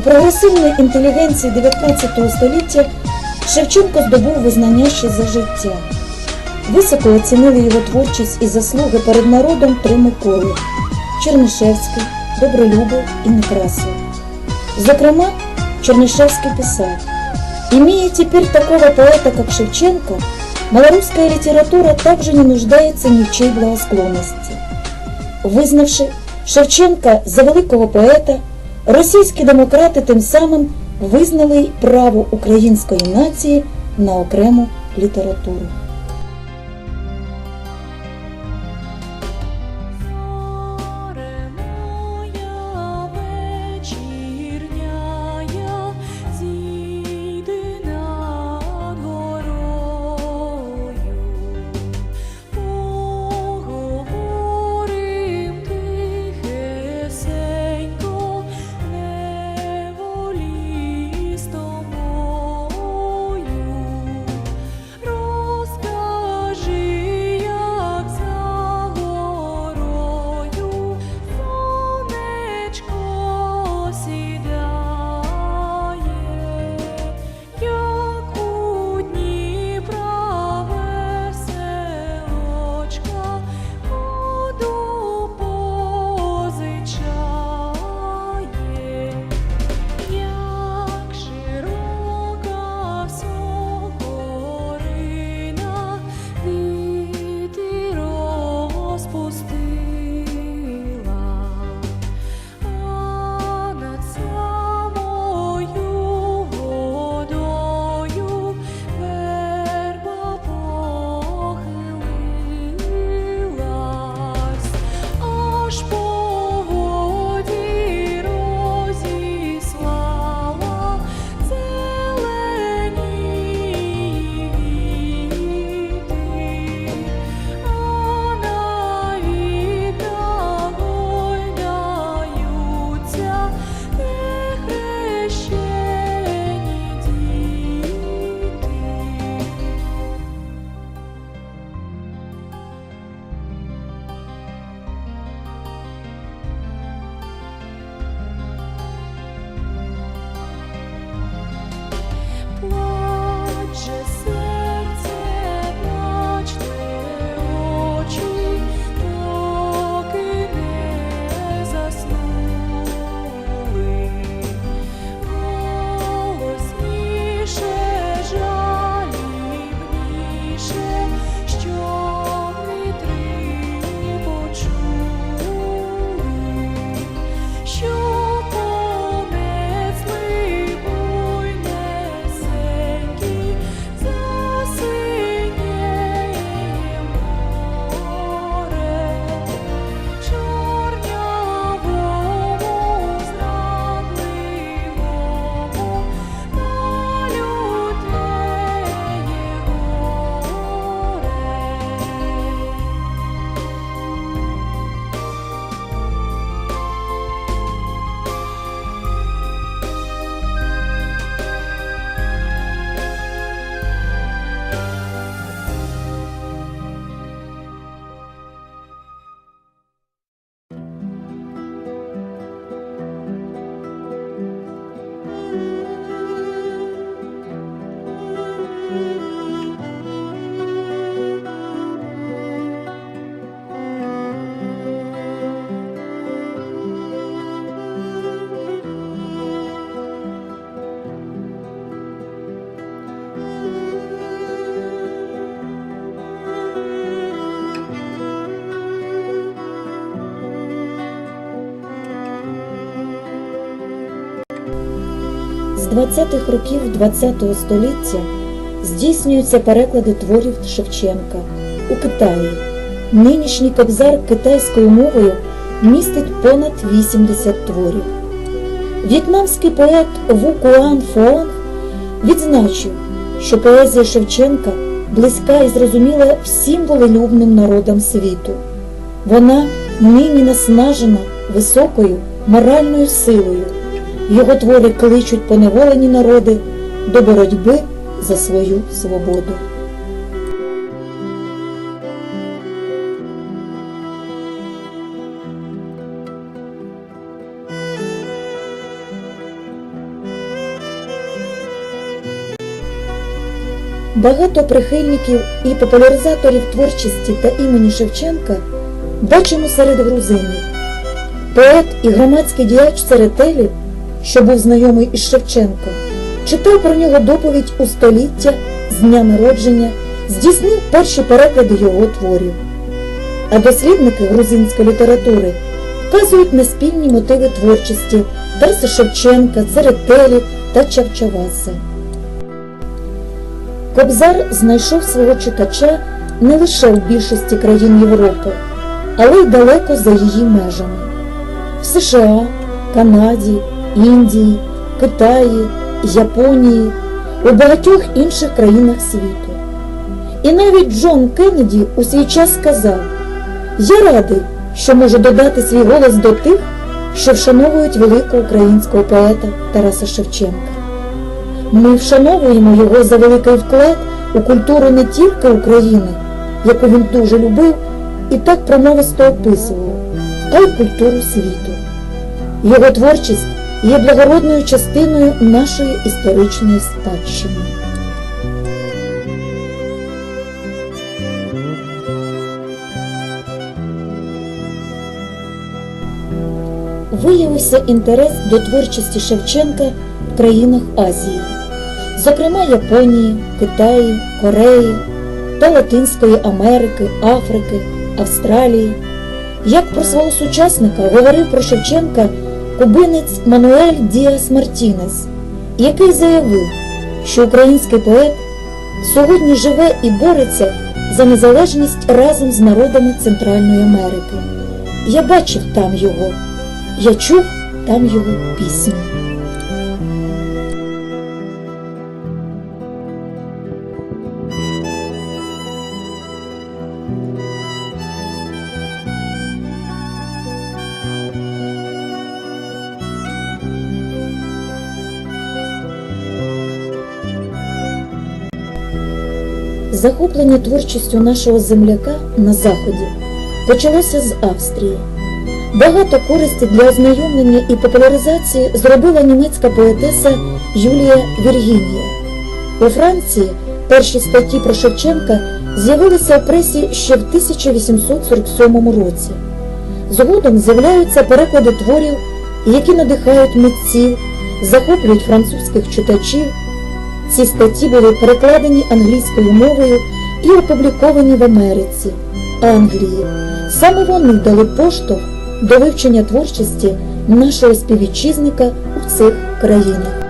прогресивної інтелігенції 19 століття Шевченко здобув визнання ще за життя. Високо оцінили його творчість і заслуги перед народом три Миколи Чернишевський, Добролюбов і Некрасов. Зокрема, Чернышевский писал, «Имея теперь такого поэта, как Шевченко, малорусская литература также не нуждается ни в чьей благосклонности». Визнавши Шевченка за великого поета, російські демократи тим самим визнали право української нації на окрему літературу. 20-х років ХХ століття здійснюються переклади творів Шевченка у Китаї. Нинішній кобзар китайською мовою містить понад 80 творів. В'єтнамський поет Ву Куан Фуанг відзначив, що поезія Шевченка близька і зрозуміла всім волелюбним народам світу. Вона нині наснажена високою моральною силою. Його твори кличуть поневолені народи до боротьби за свою свободу. Багато прихильників і популяризаторів творчості та імені Шевченка бачимо серед грузинів. Поет і громадський діяч серед телів що був знайомий із Шевченком, читав про нього доповідь у століття з дня народження, здійснив перші переклади його творів. А дослідники грузинської літератури вказують на спільні мотиви творчості Тараса Шевченка, Церетелі та Чавчаваси. Кобзар знайшов свого читача не лише в більшості країн Європи, але й далеко за її межами в США, Канаді, Індії, Китаї, Японії, у багатьох інших країнах світу. І навіть Джон Кеннеді у свій час сказав: Я радий, що можу додати свій голос до тих, що вшановують великого українського поета Тараса Шевченка. Ми вшановуємо його за великий вклад у культуру не тільки України, яку він дуже любив і так промовисто описував, а й культуру світу. Його творчість є благородною частиною нашої історичної спадщини. Виявився інтерес до творчості Шевченка в країнах Азії, зокрема Японії, Китаї, Кореї та Латинської Америки, Африки, Австралії. Як про свого сучасника говорив про Шевченка кубинець Мануель Діас Мартінес, який заявив, що український поет сьогодні живе і бореться за незалежність разом з народами Центральної Америки. Я бачив там його, я чув там його пісні. Захоплення творчістю нашого земляка на Заході почалося з Австрії. Багато користі для ознайомлення і популяризації зробила німецька поетеса Юлія Віргінія. У Франції перші статті про Шевченка з'явилися в пресі ще в 1847 році. Згодом з'являються переклади творів, які надихають митців, захоплюють французьких читачів. Ці статті були перекладені англійською мовою і опубліковані в Америці, Англії. Саме вони дали поштовх до вивчення творчості нашого співвітчизника у цих країнах.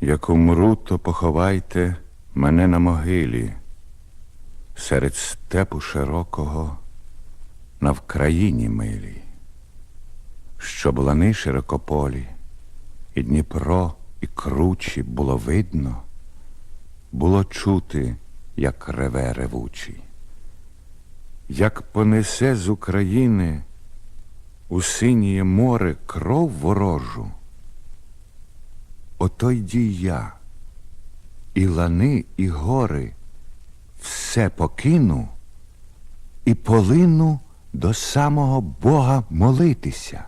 Як умру, то поховайте мене на могилі, серед степу широкого, на Вкраїні милій, щоб лани широкополі, і Дніпро, і кручі було видно, було чути, як реве ревучий. Як понесе з України у синіє море кров ворожу, ото йді я, і лани, і гори все покину і полину до самого Бога молитися.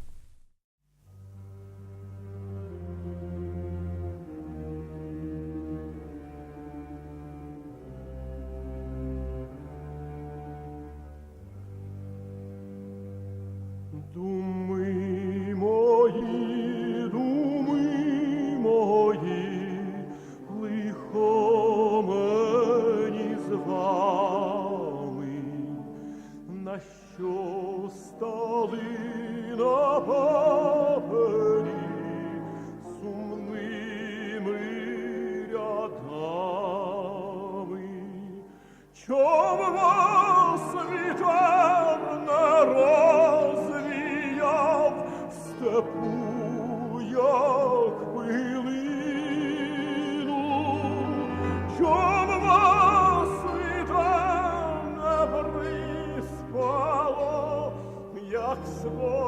степу, як вас світа не як свого.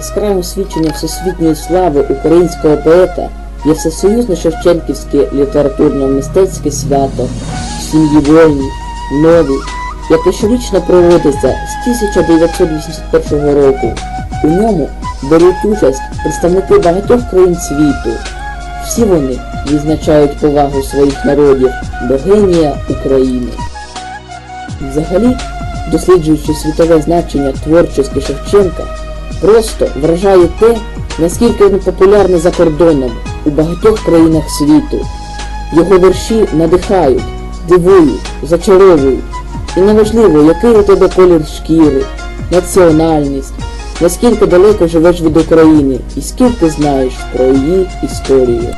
Яскравим свідченням всесвітньої слави українського поета є всесоюзне Шевченківське літературно-мистецьке свято в сім'ї вольній, новій, яке щорічно проводиться з 1981 року. У ньому беруть участь представники багатьох країн світу. Всі вони відзначають повагу своїх народів до генія України. Взагалі, досліджуючи світове значення творчості Шевченка, просто вражає те, наскільки він популярний за кордоном у багатьох країнах світу. Його вірші надихають, дивують, зачаровують. І неважливо, який у тебе колір шкіри, національність, наскільки далеко живеш від України і скільки знаєш про її історію.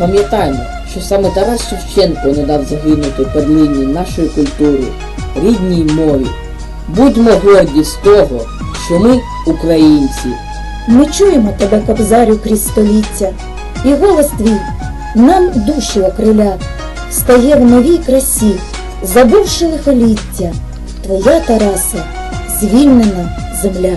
Пам'ятаємо, що саме Тарас Шевченко не дав загинути перлині нашої культури, рідній мові. Будьмо горді з того, що ми українці. Ми чуємо тебе, кобзарю, крізь століття, і голос твій нам душі окриля, стає в новій красі, забувши лихоліття, твоя Тараса, звільнена земля.